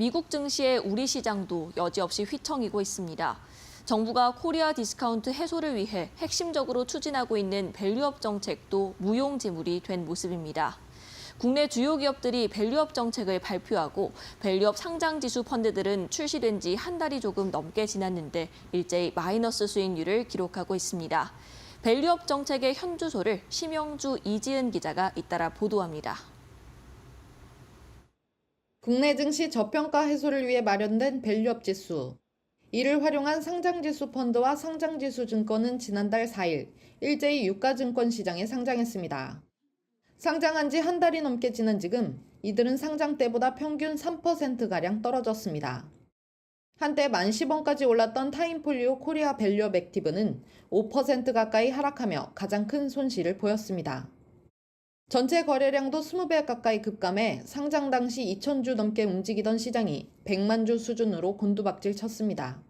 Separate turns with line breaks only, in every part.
미국 증시의 우리 시장도 여지없이 휘청이고 있습니다. 정부가 코리아 디스카운트 해소를 위해 핵심적으로 추진하고 있는 밸류업 정책도 무용지물이 된 모습입니다. 국내 주요 기업들이 밸류업 정책을 발표하고 밸류업 상장 지수 펀드들은 출시된 지 한 달이 조금 넘게 지났는데 일제히 마이너스 수익률을 기록하고 있습니다. 밸류업 정책의 현주소를 심영주 이지은 기자가 잇따라 보도합니다.
국내 증시 저평가 해소를 위해 마련된 밸류업 지수. 이를 활용한 상장지수 펀드와 상장지수 증권은 지난달 4일 일제히 유가증권 시장에 상장했습니다. 상장한 지 한 달이 넘게 지난 지금 이들은 상장 때보다 평균 3%가량 떨어졌습니다. 한때 만 10원까지 올랐던 타임폴리오 코리아 밸류업 액티브는 5% 가까이 하락하며 가장 큰 손실을 보였습니다. 전체 거래량도 20배 가까이 급감해 상장 당시 2,000주 넘게 움직이던 시장이 100만 주 수준으로 곤두박질 쳤습니다.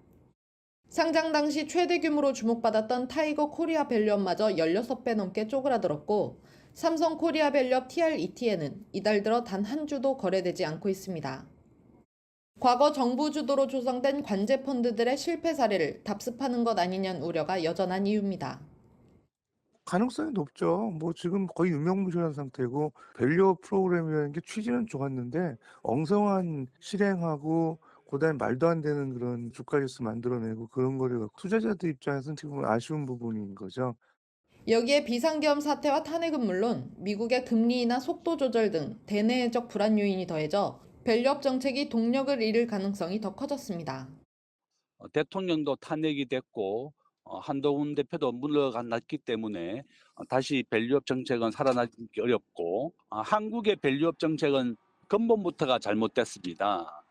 상장 당시 최대 규모로 주목받았던 타이거 코리아 밸류업마저 16배 넘게 쪼그라들었고 삼성 코리아 밸류업 TR-ETN은 이달 들어 단 한 주도 거래되지 않고 있습니다. 과거 정부 주도로 조성된 관제 펀드들의 실패 사례를 답습하는 것 아니냐는 우려가 여전한 이유입니다.
가능성이 높죠. 뭐 지금 거의 유명무실한 상태고 밸류업 프로그램이라는 게 취지는 좋았는데 엉성한 실행하고 그다음에 말도 안 되는 그런 주가 지수 만들어내고 그런 거를 투자자들 입장에서는 지금 아쉬운 부분인 거죠.
여기에 비상계엄 사태와 탄핵은 물론 미국의 금리 인하 속도 조절 등 대내적 불안 요인이 더해져 밸류업 정책이 동력을 잃을 가능성이 더 커졌습니다.
어, 대통령도 탄핵이 됐고 어, 한동훈 대표도 물러갔기 때문에 어, 다시 밸류업 정책은 살아나기 어렵고 아, 한국의 밸류업 정책은 근본부터가 잘못됐습니다.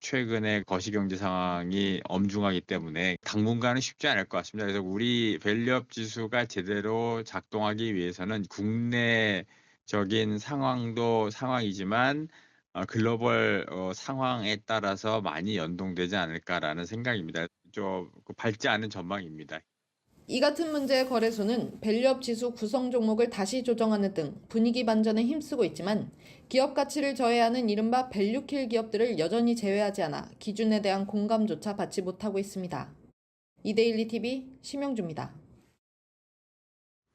최근에 거시경제 상황이 엄중하기 때문에 당분간은 쉽지 않을 것 같습니다. 그래서 우리 밸류업 지수가 제대로 작동하기 위해서는 국내적인 상황도 상황이지만 어, 글로벌 어, 상황에 따라서 많이 연동되지 않을까라는 생각입니다. 좀그 밝지 않은 전망입니다.
이 같은 문제의 거래소는 밸류업 지수 구성 종목을 다시 조정하는 등 분위기 반전에 힘쓰고 있지만 기업 가치를 저해하는 이른바 밸류킬 기업들을 여전히 제외하지 않아 기준에 대한 공감조차 받지 못하고 있습니다. 이데일리 TV 심영주입니다.